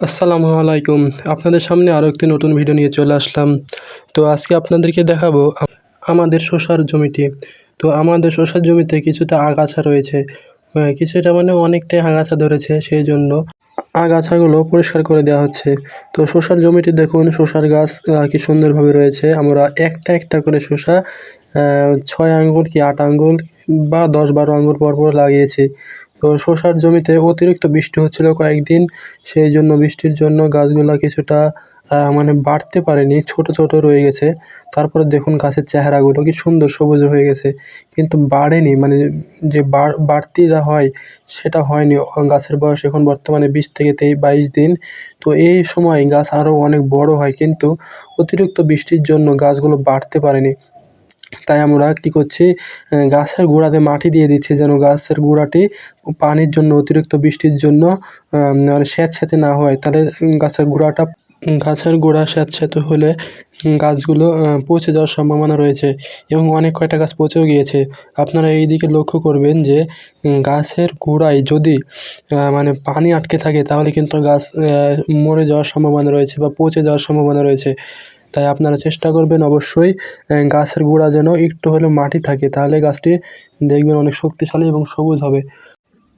আসসালামু আলাইকুম। আপনাদের সামনে আরও একটি নতুন ভিডিও নিয়ে চলে আসলাম। তো আজকে আপনাদেরকে দেখাবো আমাদের শসার জমিটি। তো আমাদের শসার জমিতে কিছুটা আগাছা রয়েছে। কিছুটা মানে অনেকটাই আগাছা ধরেছে সেই জন্য আগাছাগুলো পরিষ্কার করে দেওয়া হচ্ছে। তো শসার জমিটি দেখুন, শসার গাছ কি সুন্দরভাবে রয়েছে। আমরা একটা একটা করে শসা ছয় আঙ্গুল কি আট আঙ্গুল বা দশ বারো আঙ্গুল পর পর লাগিয়েছি। তো শসার জমিতে অতিরিক্ত বৃষ্টি হচ্ছিল কয়েকদিন, সেই জন্য বৃষ্টির জন্য গাছগুলা কিছুটা মানে বাড়তে পারেনি, ছোট ছোট রয়ে গেছে। তারপরে দেখুন গাছের চেহারাগুলো কি সুন্দর সবুজ হয়ে গেছে, কিন্তু বাড়েনি মানে যে বাড়- বাড়তি যা হয় সেটা হয়নি। গাছের বয়স এখন বর্তমানে বিশ থেকে তেই, বাইশ দিন। তো এই সময় গাছ আরও অনেক বড় হয়, কিন্তু অতিরিক্ত বৃষ্টির জন্য গাছগুলো বাড়তে পারেনি। তাই আমরা কি করছি গাছের গোড়াতে মাটি দিয়ে দিচ্ছি যেন গাছের গোড়াটি পানির জন্য, অতিরিক্ত বৃষ্টির জন্য মানে স্যাঁতস্যাঁতে না হয়। তাহলে গাছের গোড়াটা, গাছের গোড়া স্যাঁতস্যাঁতে হলে গাছগুলো পচে যাওয়ার সম্ভাবনা রয়েছে এবং অনেক কয়টা গাছ পচেও গিয়েছে। আপনারা এই দিকে লক্ষ্য করবেন যে গাছের গোড়ায় যদি মানে পানি আটকে থাকে, তাহলে কিন্তু গাছ মরে যাওয়ার সম্ভাবনা রয়েছে বা পচে যাওয়ার সম্ভাবনা রয়েছে। তাই আপনারা চেষ্টা করবেন অবশ্যই গাছের গোড়া যেন একটু হলেও মাটি থাকে, তাহলে গাছটি দেখবেন অনেক শক্তিশালী এবং সবুজ হবে।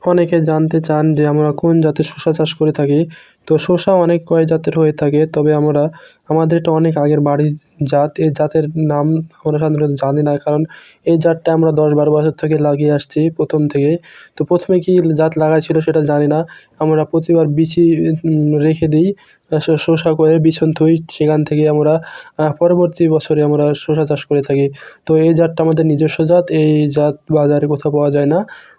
অনেকে জানতে চান যে আমরা কোন জাতের শসা চাষ করে থাকি, তো শসা অনেক কয় জাতের হয়ে থাকে, তবে আমরা, আমাদের এটা অনেক আগের বাড়ির জাত এই জাতের নাম আমরা সাধারণত জানি না কারণ এই জাতটা আমরা দশ বারো বছর থেকে লাগিয়ে আসছি প্রথম থেকে। তো প্রথমে কি জাত লাগাইছিল সেটা জানি না। আমরা প্রতিবার বিচি রেখে দিই আহ, শ- শসা করে বিছন থুই সেখান থেকে আমরা পরবর্তী বছরে আমরা শসা চাষ করে থাকি। তো এই জাতটা আমাদের নিজস্ব জাত এই জাত বাজারে কোথাও পাওয়া যায় না।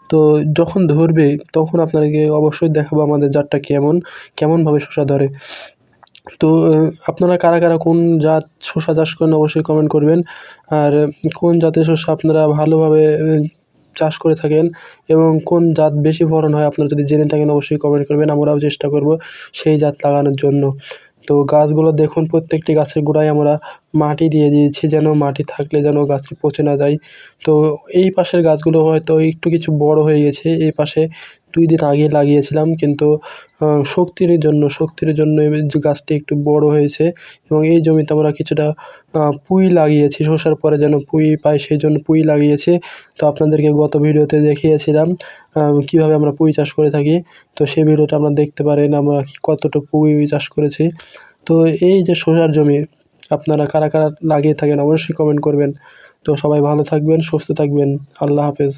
তো যখন ধরবে তখন আপনাদেরকে অবশ্যই দেখাবো আমাদের জাতটা কেমন কেমনভাবে শসা ধরে। তো আপনারা কারা কারা কোন জাত শসা চাষ করেন অবশ্যই কমেন্ট করবেন। আর কোন জাতের শসা আপনারা ভালোভাবে চাষ করে থাকেন এবং কোন জাত বেশি ফলন হয় আপনারা যদি জেনে থাকেন অবশ্যই কমেন্ট করবেন, আমরাও চেষ্টা করব সেই জাত লাগানোর জন্য। তো গাছগুলো দেখুন, প্রত্যেকটি গাছের গোড়ায় আমরা মাটি দিয়ে দিয়েছি যেন মাটি থাকলে যেন গাছটি পচে না যায়। তো এই পাশের গাছগুলো হয়তো একটু কিছু বড় হয়ে গেছে, এই পাশে দুই দিন আগে লাগিয়েছিলাম, কিন্তু শক্তির জন্য শক্তির জন্য গাছটি একটু বড় হয়েছে এবং এই জমিতে আমরা কিছুটা পুঁই লাগিয়েছি। শসার পরে যেন পুঁই পাই, সেই জন্য পুঁই লাগিয়েছি। তো আপনাদেরকে গত ভিডিওতে দেখিয়েছিলাম কীভাবে আমরা পুঁই চাষ করে থাকি। তো সেই ভিডিওটা আপনারা দেখতে পারেন আমরা কতটা পুঁই চাষ করেছি। তো এই যে শসার জমি, আপনারা কারা কারা লাগিয়ে থাকেন অবশ্যই কমেন্ট করবেন। তো সবাই ভালো থাকবেন, সুস্থ থাকবেন। আল্লাহ হাফেজ।